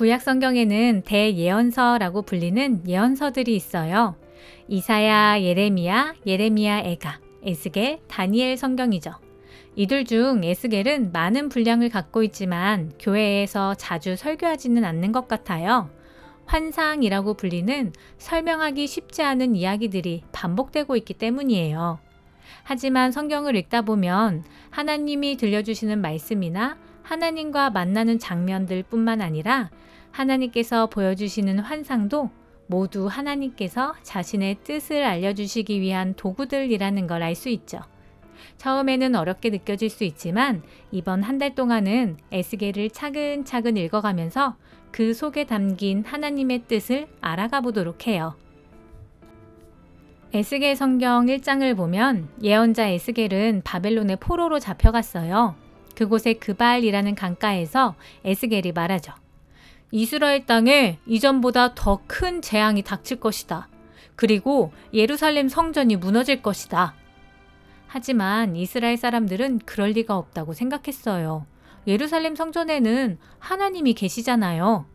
구약 성경에는 대예언서라고 불리는 예언서들이 있어요. 이사야, 예레미야, 예레미야 애가, 에스겔, 다니엘 성경이죠. 이들 중 에스겔은 많은 분량을 갖고 있지만 교회에서 자주 설교하지는 않는 것 같아요. 환상이라고 불리는 설명하기 쉽지 않은 이야기들이 반복되고 있기 때문이에요. 하지만 성경을 읽다 보면 하나님이 들려주시는 말씀이나 하나님과 만나는 장면들 뿐만 아니라 하나님께서 보여주시는 환상도 모두 하나님께서 자신의 뜻을 알려주시기 위한 도구들이라는 걸 알 수 있죠. 처음에는 어렵게 느껴질 수 있지만 이번 한 달 동안은 에스겔을 차근차근 읽어가면서 그 속에 담긴 하나님의 뜻을 알아가 보도록 해요. 에스겔 성경 1장을 보면 예언자 에스겔은 바벨론의 포로로 잡혀갔어요. 그곳의 그발이라는 강가에서 에스겔이 말하죠. 이스라엘 땅에 이전보다 더 큰 재앙이 닥칠 것이다. 그리고 예루살렘 성전이 무너질 것이다. 하지만 이스라엘 사람들은 그럴 리가 없다고 생각했어요. 예루살렘 성전에는 하나님이 계시잖아요.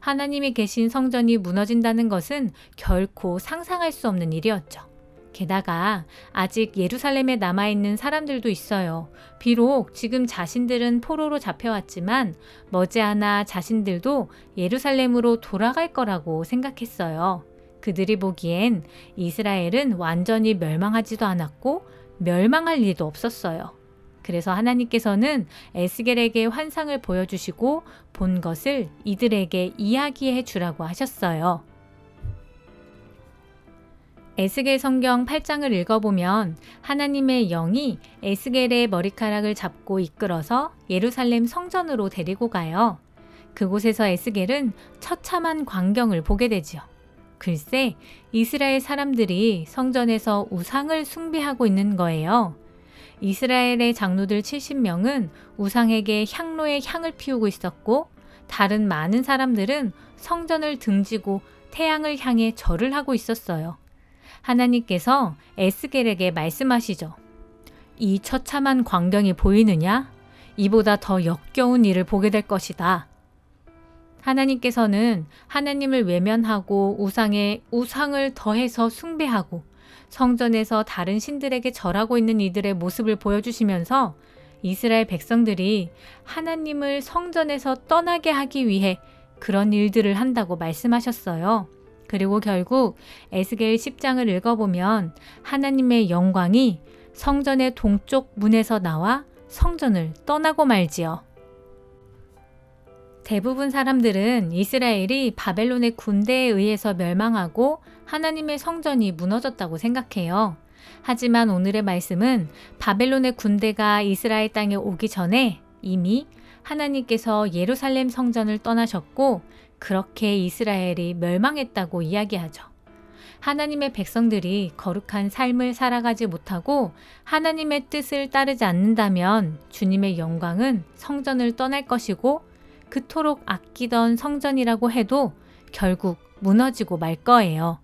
하나님이 계신 성전이 무너진다는 것은 결코 상상할 수 없는 일이었죠. 게다가 아직 예루살렘에 남아있는 사람들도 있어요. 비록 지금 자신들은 포로로 잡혀왔지만 머지않아 자신들도 예루살렘으로 돌아갈 거라고 생각했어요. 그들이 보기엔 이스라엘은 완전히 멸망하지도 않았고 멸망할 일도 없었어요. 그래서 하나님께서는 에스겔에게 환상을 보여주시고 본 것을 이들에게 이야기해 주라고 하셨어요. 에스겔 성경 8장을 읽어보면 하나님의 영이 에스겔의 머리카락을 잡고 이끌어서 예루살렘 성전으로 데리고 가요. 그곳에서 에스겔은 처참한 광경을 보게 되지요. 글쎄, 이스라엘 사람들이 성전에서 우상을 숭배하고 있는 거예요. 이스라엘의 장로들 70명은 우상에게 향로의 향을 피우고 있었고, 다른 많은 사람들은 성전을 등지고 태양을 향해 절을 하고 있었어요. 하나님께서 에스겔에게 말씀하시죠. 이 처참한 광경이 보이느냐? 이보다 더 역겨운 일을 보게 될 것이다. 하나님께서는 하나님을 외면하고 우상에 우상을 더해서 숭배하고 성전에서 다른 신들에게 절하고 있는 이들의 모습을 보여주시면서 이스라엘 백성들이 하나님을 성전에서 떠나게 하기 위해 그런 일들을 한다고 말씀하셨어요. 그리고 결국 에스겔 10장을 읽어보면 하나님의 영광이 성전의 동쪽 문에서 나와 성전을 떠나고 말지요. 대부분 사람들은 이스라엘이 바벨론의 군대에 의해서 멸망하고 하나님의 성전이 무너졌다고 생각해요. 하지만 오늘의 말씀은 바벨론의 군대가 이스라엘 땅에 오기 전에 이미 하나님께서 예루살렘 성전을 떠나셨고 그렇게 이스라엘이 멸망했다고 이야기하죠. 하나님의 백성들이 거룩한 삶을 살아가지 못하고 하나님의 뜻을 따르지 않는다면 주님의 영광은 성전을 떠날 것이고 그토록 아끼던 성전이라고 해도 결국 무너지고 말 거예요.